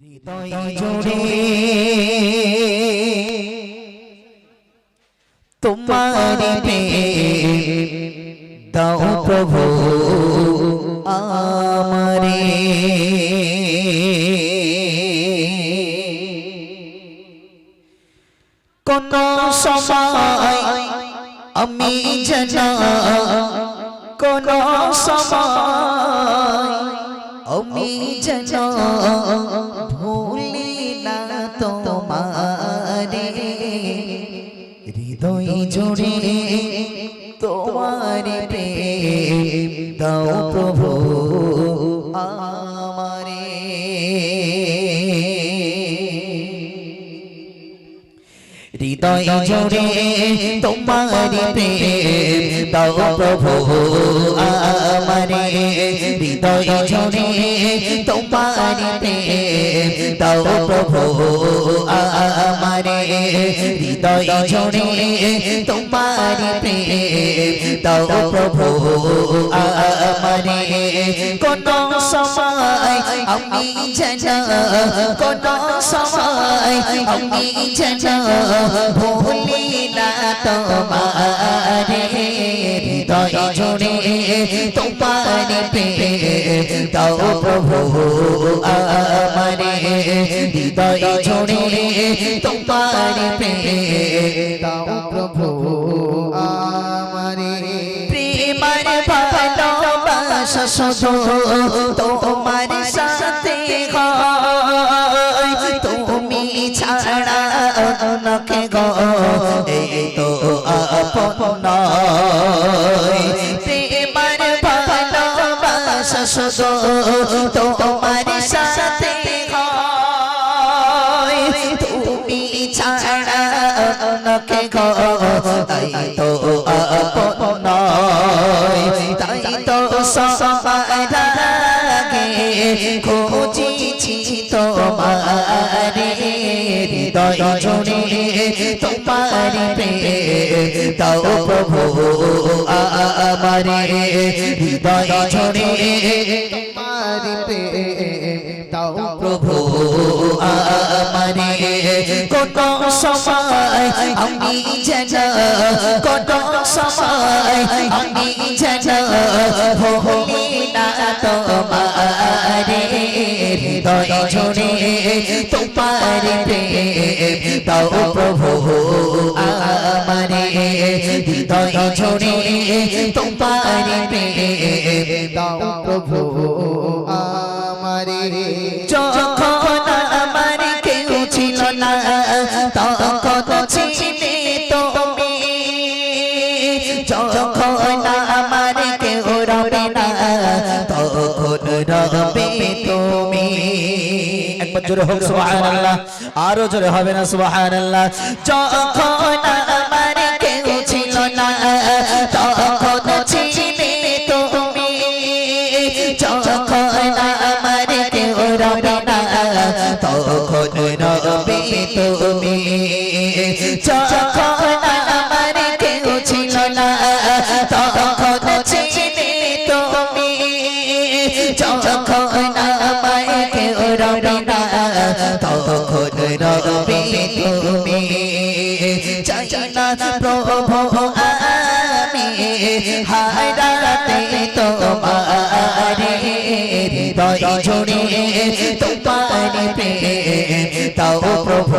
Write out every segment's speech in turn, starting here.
হৃদয় জুড়ে তোমার দাও প্রভু আমারে। কোন সময় আমি জানা কোন সময় আমি জানা ভুলি না তোমারে। হৃদয় জুড়ে দাও প্রভু। হৃদয় জোরে তোমার প্রেম দাও প্রভু আমারে। হৃদয় জোরে তোমার প্রেম দাও প্রভু হৃদয় জুড়ে তোমার প্রেম। দাও প্রভু, আমারে। কোন সময় আমি জানা সময় আমি ভুলি না তোমারে। হৃদয় জুড়ে তোমার দাও প্রভু আমারে হৃদয় জুড়ে তোমার প্রেম দাও প্রভু আমারে। প্রেমার ভালোবাসা তোমার সাথে তুমি ছাড়া নকে গো। এই তো আপন গো এই তো নয় তাই তো সবার খুঁজিছি তোমারে হৃদয় জুড়ে তোমার প্রেম দাও প্রভু আমারে হৃদয় জুড়ে তোমার প্রেম আমি জানা কত সময় আমি জানা ভুলি না তোমারে হৃদয় জুড়ে তোমার প্রেম প্রভু আমারে, হৃদয় জুড়ে তোমার প্রভু আমার। যখন আমার কেউ রবে না তখন রবে তুমি। একবার জোরে হোক সুবহানাল্লাহ। আরও জোরে হবে না সুবহানাল্লাহ। যখন আমার কেউ ছিল না তখন ছিলে তুমি। যখন আমার কেউ রবে না তখন রবে তুমি। যখন যখন আমার কেউ রবে না তখন রবে তুমি চাই না প্রভু আমি হারাতে তোমারে হৃদয় জুড়ে তোমার প্রেম তাও প্রভু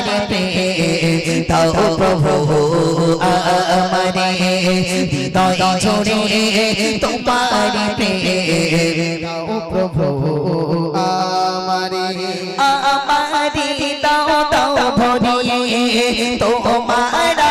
তোমার তাও প্রভু আমারে হৃদয় জুড়ে তোমার পে তাও প্রভু আমারে আমারে তাও তাও ভরিয়ে তোমার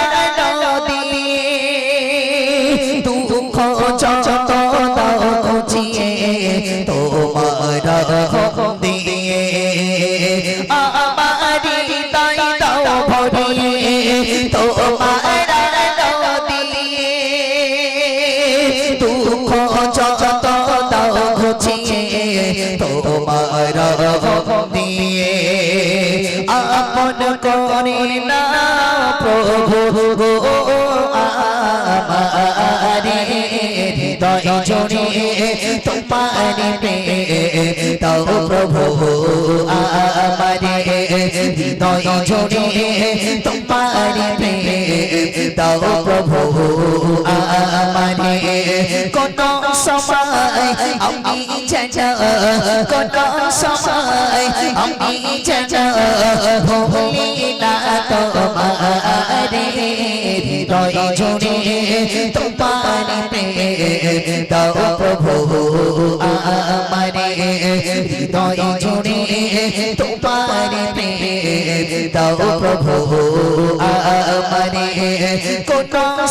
গো আমারে হৃদয় জড়িয়ে তোমারে তাও প্রভু আমারে হৃদয় জড়িয়ে তোমারে দাও প্রভু আমারে কোন সময় আমি যেন কোন সময় আমি যেন ভুলি না তোমারে হৃদয় জোড়ে তোমার প্রেম দাও প্রভু আমারে হৃদয় জোড়ে তোমার প্রেম দাও প্রভু কোন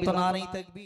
তো নারী তকবীর